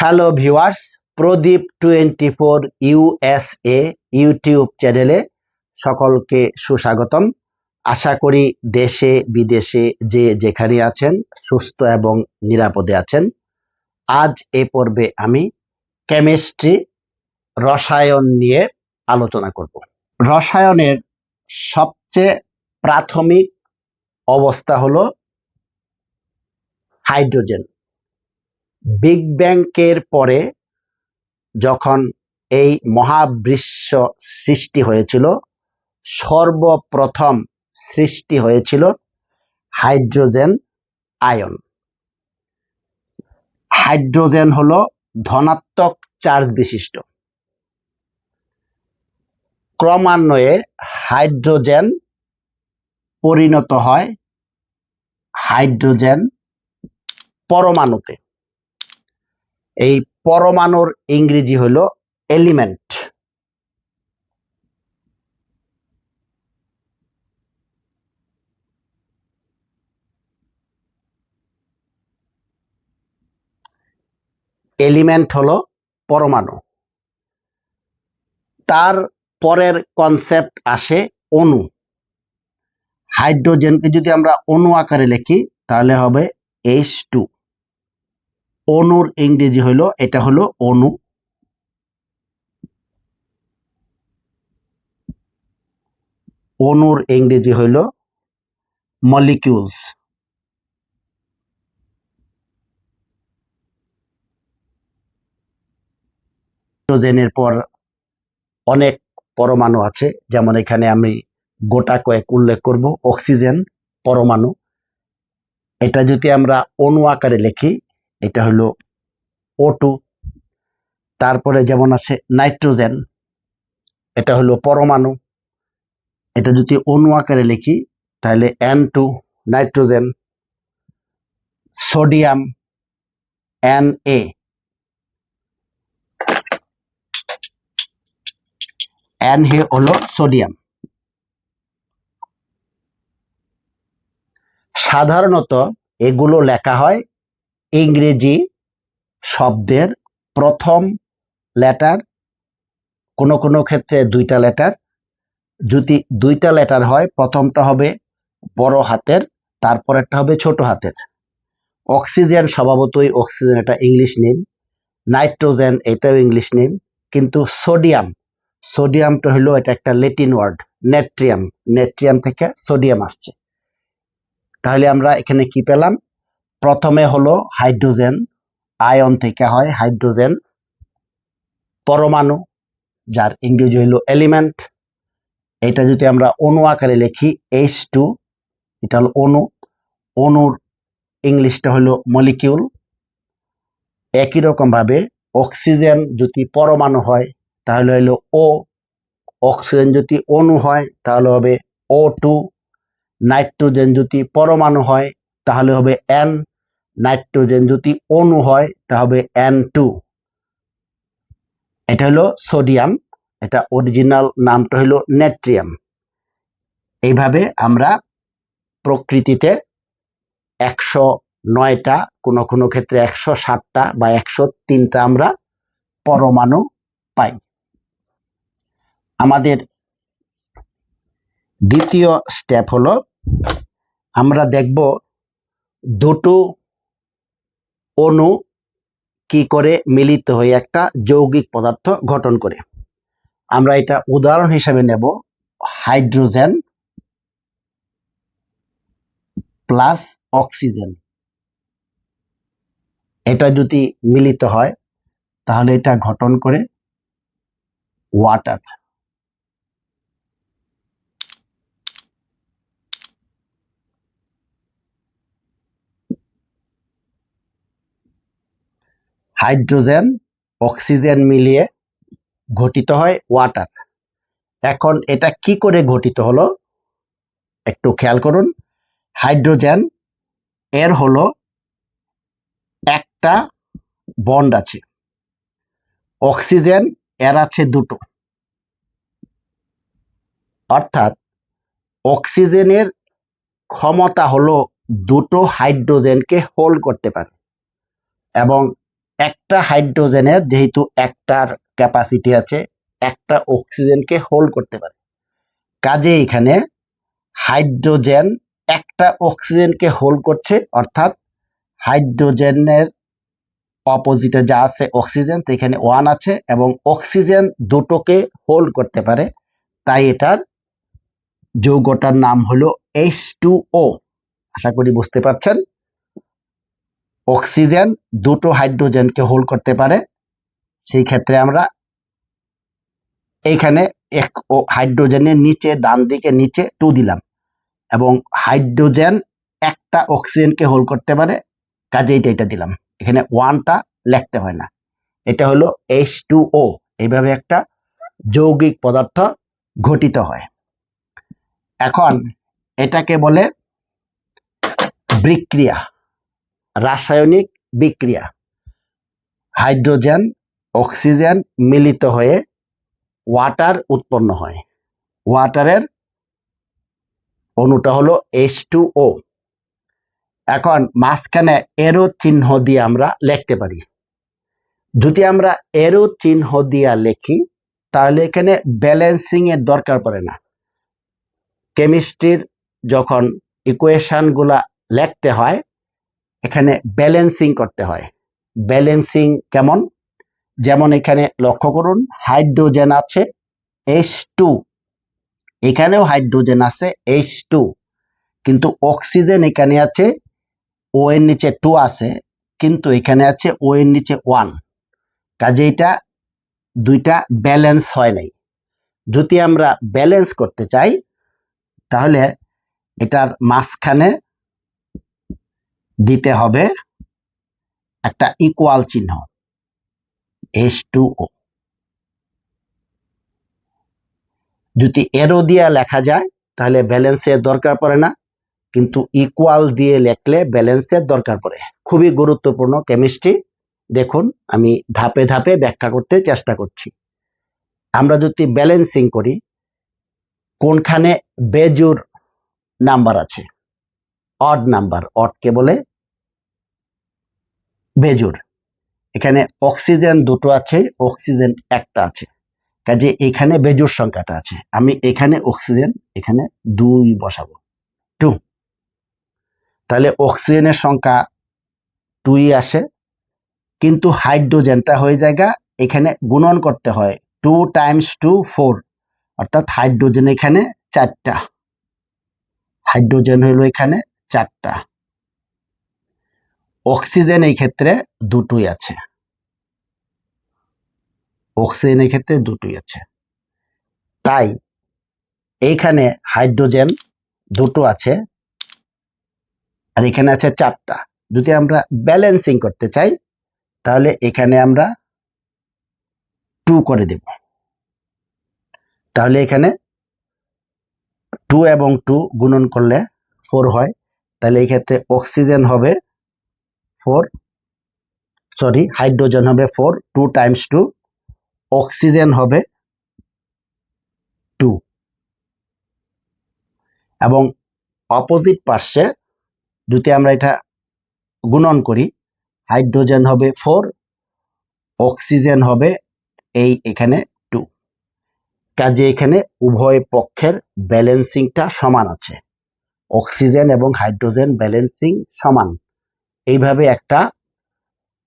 Hello viewers Pradip twenty four USA YouTube চ্যানেলে সকলকে সুস্বাগতম। আশা করি দেশে, বিদেশে যে যেখানে আছেন, সুস্থ এবং নিরাপদে আছেন। আজ এ পর্বে আমি কেমিস্ট্রি, রসায়ন নিয়ে আলোচনা করব। রসায়নের সবচেয়ে প্রাথমিক অবস্থা হলো হাইড্রোজেন। বিগ ব্যাংকের পরে যখন এই মহাবৃশ্ব সৃষ্টি হয়েছিল, সর্বপ্রথম সৃষ্টি হয়েছিল হাইড্রোজেন আয়ন। হাইড্রোজেন হলো ধনাত্মক চার্জ বিশিষ্ট। ক্রমান্বয়ে হাইড্রোজেন পরিণত হয় হাইড্রোজেন পরমাণুতে। এই পরমাণুর ইংরেজি হলো এলিমেন্ট। এলিমেন্ট হলো পরমাণু। তার পরের কনসেপ্ট আসে অণু। হাইড্রোজেনকে যদি আমরা অণু আকারে লিখি, তাহলে হবে এইচ টু অণুর ইংরেজি হলো এটা হলো অণু অণুর ইংরেজি হইল মলিকিউলস হাইড্রোজেনের পর অনেক পরমাণু আছে, যেমন এখানে আমি গোটা কয়েক উল্লেখ করব অক্সিজেন পরমাণু। এটা যদি আমরা অণু আকারে লিখি এটা হলো ও টু তারপরে যেমন আছে নাইট্রোজেন, এটা হলো পরমাণু। এটা যদি অণু আকারে লিখি, তাহলে N two nitrogen, sodium N A N হে হলো সোডিয়াম। সাধারণত এগুলো লেখা হয় ইংরেজি শব্দের প্রথম লেটার কোনো কোনো ক্ষেত্রে দুইটা লেটার। যদি দুইটা লেটার হয়, প্রথমটা হবে বড় হাতের তারপরেরটা হবে ছোট হাতের। অক্সিজেন স্বভাবতই অক্সিজেন এটা ইংলিশ নেম। নাইট্রোজেন এটাও ইংলিশ নেম। কিন্তু সোডিয়াম, সোডিয়ামটা হলো এটা একটা লেটিন ওয়ার্ড, নেট্রিয়াম। নেট্রিয়াম থেকে সোডিয়াম আসছে। তাহলে আমরা এখানে কি পেলাম? প্রথমে হলো হাইড্রোজেন, আয়ন থেকে হয় হাইড্রোজেন, পরমাণু, যার ইংরেজি হইল এলিমেন্ট। এটা যদি আমরা অণু আকারে লিখি এইচ টু এটা হলো অণু। অণুর ইংলিশটা হলো মলিকিউল একই রকমভাবে অক্সিজেন যদি পরমাণু হয়, তাহলে হলো ও অক্সিজেন যদি অণু হয়, তাহলে হবে ও টু নাইট্রোজেন যদি পরমাণু হয়, তাহলে হবে এন নাইট্রোজেন যদি অণু হয় তা হবে এন টু এটা হলো সোডিয়াম, এটা অরিজিনাল নামটা হলো নেট্রিয়াম। এইভাবে আমরা প্রকৃতিতে একশো নয়টা, কোনো কোনো ক্ষেত্রে একশো ষাটটা বা একশো তিনটা আমরা পরমাণু পাই। আমাদের দ্বিতীয় স্টেপ হলো, আমরা দেখব দুটো অণু কি করে মিলিত হয়ে একটা যৌগিক পদার্থ গঠন করে। আমরা এটা উদাহরণ হিসেবে নেব, হাইড্রোজেন প্লাস অক্সিজেন। এটা যদি মিলিত হয়, তাহলে এটা গঠন করে ওয়াটার। হাইড্রোজেন অক্সিজেন মিলিয়ে গঠিত হয় ওয়াটার। এখন এটা কি করে গঠিত হলো? একটু খেয়াল করুন। হাইড্রোজেন এর হলো একটা বন্ড আছে। অক্সিজেন এর আছে দুটো। অর্থাৎ অক্সিজেনের ক্ষমতা হলো দুটো হাইড্রোজেনকে হোল্ড করতে পারে এবং একটা হাইড্রোজেনের যেহেতু একটার ক্যাপাসিটি আছে, একটা অক্সিজেনকে হোল্ড করতে পারে। কাজে এখানে হাইড্রোজেন একটা অক্সিজেনকে হোল্ড করছে, অর্থাৎ হাইড্রোজেনের অপোজিটে যা আছে অক্সিজেন, তো এখানে ওয়ান আছে এবং অক্সিজেন দুটোকে হোল্ড করতে পারে। তাই এটার যৌগটার নাম হলো এইচ টু ও আশা করি বুঝতে পারছেন। অক্সিজেন দুটো হাইড্রোজেনকে হোল্ড করতে পারে। সেই ক্ষেত্রে আমরা এইখানে এক ও হাইড্রোজেনের নিচে ডান দিকে নিচে টু দিলাম এবং হাইড্রোজেন একটা অক্সিজেনকে হোল্ড করতে পারে কাজে এটা এটা দিলাম। এখানে ওয়ানটা লিখতে হয় না। এটা হলো এইচ টু ও এইভাবে একটা যৌগিক পদার্থ ঘটিত হয়। এখন এটাকে বলে বিক্রিয়া। রাসায়নিক বিক্রিয়া। হাইড্রোজেন, অক্সিজেন মিলিত হয়ে ওয়াটার উৎপন্ন হয়। ওয়াটারের অণুটা হলো এইচ টু ও এখন মাঝখানে এরো চিহ্ন দিয়ে আমরা লিখতে পারি। যদি আমরা এরো চিহ্ন দিয়া লিখি, তাহলে এখানে ব্যালেন্সিং এর দরকার পড়ে না। কেমিস্ট্রির যখন ইকুয়েশনগুলা লিখতে হয় এখানে ব্যালেন্সিং করতে হয়। ব্যালেন্সিং কেমন? যেমন এখানে লক্ষ্য করুন হাইড্রোজেন আছে এইচ টু এখানেও হাইড্রোজেন আছে এইচ টু কিন্তু অক্সিজেন এখানে আছে ও এর নিচে টু আছে, কিন্তু এখানে আছে ও এর নিচে ওয়ান কাজে এটা দুইটা ব্যালেন্স হয় নাই। যদি আমরা ব্যালেন্স করতে চাই, তাহলে এটার মাঝখানে দিতে হবে একটা ইকুয়াল চিহ্ন এস টু ও যদি এরো দিয়ে লেখা যায়, তাহলে ব্যালেন্সের দরকার পড়ে না, কিন্তু ইকুয়াল দিয়ে লেখলে ব্যালেন্সের দরকার পড়ে। খুবই গুরুত্বপূর্ণ কেমিস্ট্রি দেখুন, আমি ধাপে ধাপে ব্যাখ্যা করতে চেষ্টা করছি। আমরা যদি ব্যালেন্সিং করি, কোনখানে বেজুর নাম্বার আছে? অড নাম্বার অডকে বলে বেজুর এখানে অক্সিজেন দুটো আছে, অক্সিজেন একটা আছে। কাজে এখানে বেজুর সংখ্যাটা আছে। আমি এখানে অক্সিজেন, এখানে দুই বসাবো। টু। তাহলে অক্সিজেনের সংখ্যা টুই আসে, কিন্তু হাইড্রোজেনটা হয়ে জায়গা, এখানে গুণন করতে হয় টু টাইমস টু ফোর। অর্থাৎ হাইড্রোজেন এখানে চারটা। হাইড্রোজেন হলো এখানে চারটা। অক্সিজেন এই ক্ষেত্রে দুটোই আছে। অক্সিজেন এই ক্ষেত্রে দুটোই আছে। তাই এইখানে হাইড্রোজেন দুটো আছে আর এখানে আছে চারটা। যদি আমরা ব্যালেন্সিং করতে চাই, তাহলে এখানে আমরা টু করে দেব। তাহলে এখানে টু এবং টু গুণন করলে ফোর হয়। তাহলে এই ক্ষেত্রে অক্সিজেন হবে ফোর সরি হাইড্রোজেন হবে four two times two oxygen হবে টু এবং অপোজিট পার্শ্বে যদি আমরা এটা গুণন করি হাইড্রোজেন হবে ফোর অক্সিজেন হবে এই এখানে টু কাজে এখানে উভয় পক্ষের ব্যালেন্সিংটা সমান আছে অক্সিজেন এবং হাইড্রোজেন ব্যালেন্সিং সমান। এইভাবে একটা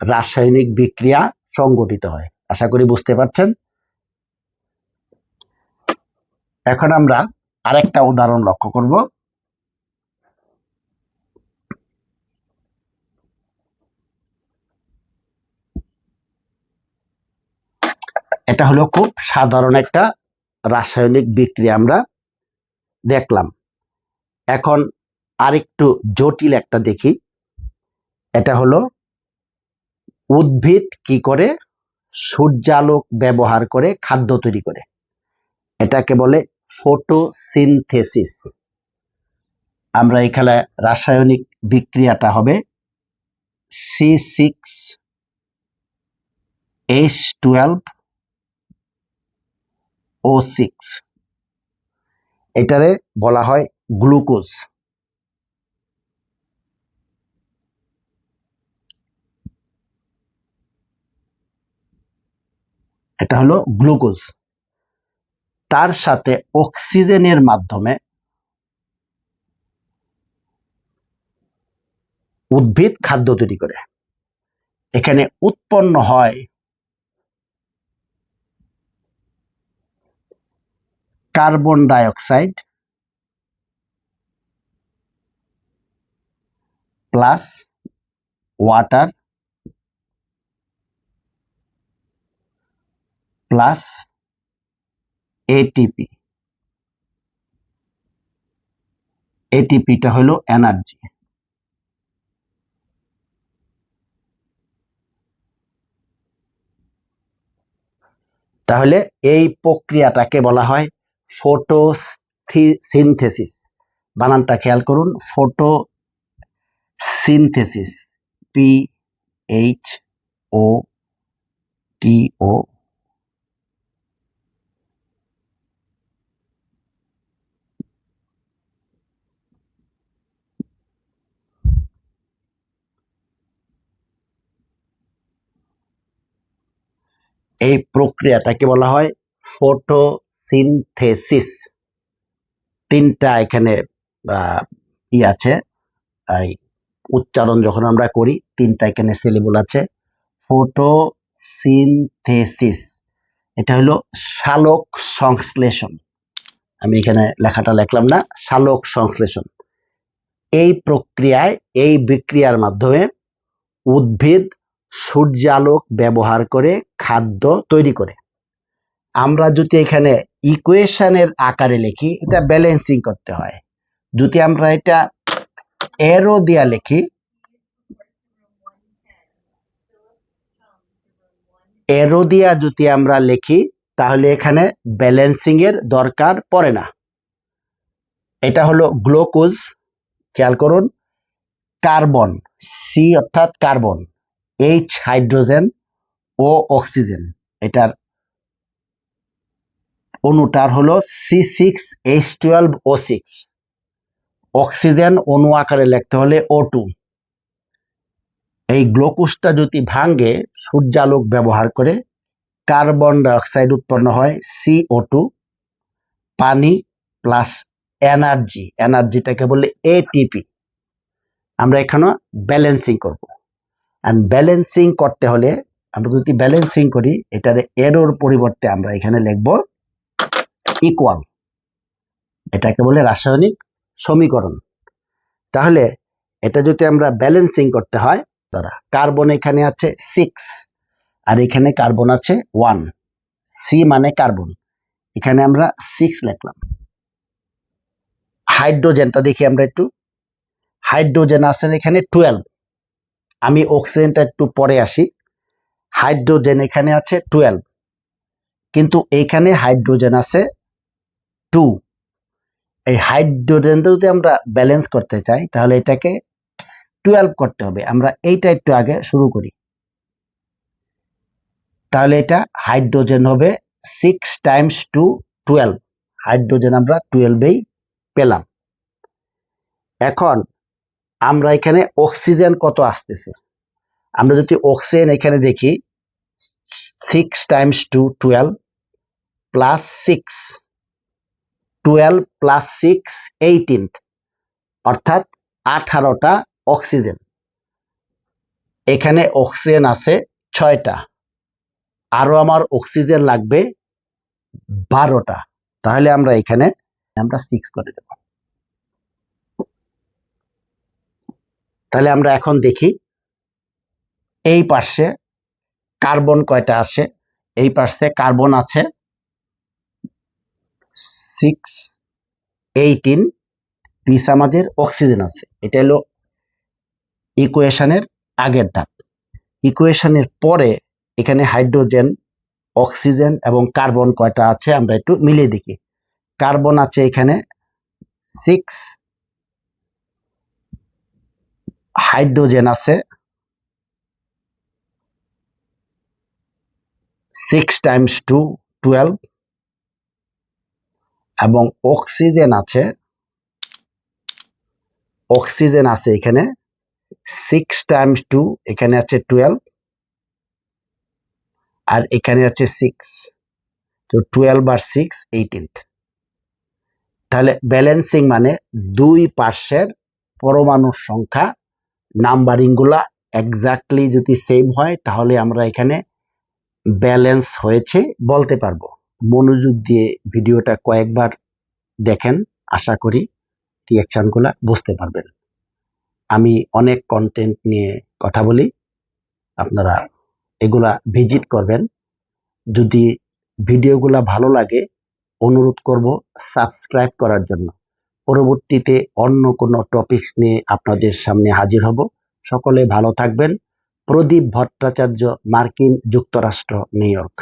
রাসায়নিক বিক্রিয়া সংগঠিত হয়। আশা করি বুঝতে পারছেন? এখন আমরা আরেকটা উদাহরণ লক্ষ্য করব। এটা হলো খুব সাধারণ একটা রাসায়নিক বিক্রিয়া আমরা দেখলাম। এখন আরেকটু জটিল একটা দেখি। এটা হলো উদ্ভিদ কি করে? সূর্যালোক ব্যবহার করে, খাদ্য তৈরি করে। এটাকে বলে ফটোসিনথেসিস আমরা এখানে রাসায়নিক বিক্রিয়াটা হবে C six H twelve O six এটারে বলা হয় গ্লুকোজ। এটা হলো গ্লুকোজ। তার সাথে অক্সিজেনের মাধ্যমে উদ্ভিদ খাদ্য তৈরি করে। এখানে উৎপন্ন হয় carbon dioxide plus water plus ATP এটিপিটা হলো এনার্জি তাহলে এই প্রক্রিয়াটাকে বলা হয় ফটোসিনথেসিস বানানটা খেয়াল করুন photo synthesis P H O T O এই প্রক্রিয়াটাকে বলা হয় ফটোসিনথেসিস। তিনটা এখানে ই আছে। উচ্চারণ যখন আমরা করি, তিনটা এখানে সিলেবল আছে। ফটোসিনথেসিস। এটা হলো শালক সংশ্লেষণ। আমি এখানে লেখাটা লিখলাম না, শালক সংশ্লেষণ। এই প্রক্রিয়ায়, এই বিক্রিয়ার মাধ্যমে উদ্ভিদ সূর্যালোক ব্যবহার করে খাদ্য তৈরি করে। আমরা যদি এখানে ইকুয়েশনের আকারে লিখি, এটা ব্যালেন্সিং করতে হয়। যদি আমরা এটা এরো দিয়া লিখি এরো দিয়া যদি আমরা লিখি, তাহলে এখানে ব্যালেন্সিং এর দরকার পড়ে না। এটা হলো গ্লুকোজ, খেয়াল করুন, কার্বন, সি অর্থাৎ carbon. H hydrogen O oxygen এটার অণুটার হলো C six H twelve O six oxygen অণু আকারে লিখতে হলে ও টু এই গ্লুকোজটা যদি ভাঙ্গে সূর্যালোক ব্যবহার করে কার্বন ডাইঅক্সাইড উৎপন্ন হয় সিও টু পানি প্লাস এনার্জি, এনার্জিটাকে বলে এটিপি আমরা এখানে ব্যালেন্সিং করব। আর ব্যালেন্সিং করতে হলে আমরা যদি ব্যালেন্সিং করি, এটার এরোর পরিবর্তে আমরা এখানে লিখব ইকুয়াল এটাকে বলে রাসায়নিক সমীকরণ। তাহলে এটা যদি আমরা ব্যালেন্সিং করতে হয়, ধরা কার্বন এখানে আছে সিক্স আর এখানে কার্বন আছে ওয়ান সি মানে কার্বন এখানে আমরা সিক্স লিখলাম। হাইড্রোজেনটা দেখি আমরা একটু। হাইড্রোজেন আছে এখানে টুয়েলভ আমি অক্সিজেনটা একটু পরে আসি। হাইড্রোজেন এখানে আছে টুয়েলভ কিন্তু এইখানে হাইড্রোজেন আছে টু এই হাইড্রোজেনটা যদি আমরা ব্যালেন্স করতে চাই, তাহলে এটাকে টুয়েলভ করতে হবে। আমরা এইটা একটু আগে শুরু করি। তাহলে এটা হাইড্রোজেন হবে six times two twelve hydrogen আমরা টুয়েলভেই পেলাম। এখন আমরা এখানে অক্সিজেন কত আসতেছে? আমরা যদি অক্সিজেন এখানে দেখি six times two twelve plus six twelve plus six eighteenth অর্থাৎ আঠারোটা অক্সিজেন এখানে অক্সিজেন আছে ছয়টা, আরও আমার অক্সিজেন লাগবে বারোটা। তাহলে আমরা এখানে, আমরা সিক্স করে দেব। তাহলে আমরা এখন দেখি এই পার্শ্বে কার্বন কয়টা আছে? এই পার্শ্বে কার্বন আছে সিক্স এইটিন পিস আমাদের অক্সিজেন আছে। এটা হলো ইকুয়েশনের আগের ধাপ। ইকুয়েশনের পরে এখানে হাইড্রোজেন অক্সিজেন এবং কার্বন কয়টা আছে? আমরা একটু মিলিয়ে দেখি। কার্বন আছে এখানে সিক্স হাইড্রোজেন আছে। সিক্স টাইমস টু টুয়েলভ এবং অক্সিজেন আছে। অক্সিজেন আছে এখানে। সিক্স টাইমস টু এখানে আছে টুয়েলভ আর এখানে আছে সিক্স তো টুয়েলভ আর সিক্স এইটিনথ তাহলে ব্যালেন্সিং মানে দুই পার্শ্বের পরমাণুর সংখ্যা নাম্বারিংগুলা এক্স্যাক্টলি যদি সেম হয়, তাহলে আমরা এখানে ব্যালেন্স হয়েছে বলতে পারব। মনোযোগ দিয়ে ভিডিওটা কয়েকবার দেখেন, আশা করি রিয়াকশনগুলা বুঝতে পারবেন। আমি অনেক কন্টেন্ট নিয়ে কথা বলি, আপনারা এগুলা ভিজিট করবেন। যদি ভিডিওগুলা ভালো লাগে, অনুরোধ করব সাবস্ক্রাইব করার জন্য। পরবর্তীতে অন্য কোনো টপিকস নিয়ে আপনাদের সামনে হাজির হব। সকলে ভালো থাকবেন। প্রদীপ ভট্টাচার্য, মার্কিন যুক্তরাষ্ট্র, নিউ ইয়র্ক।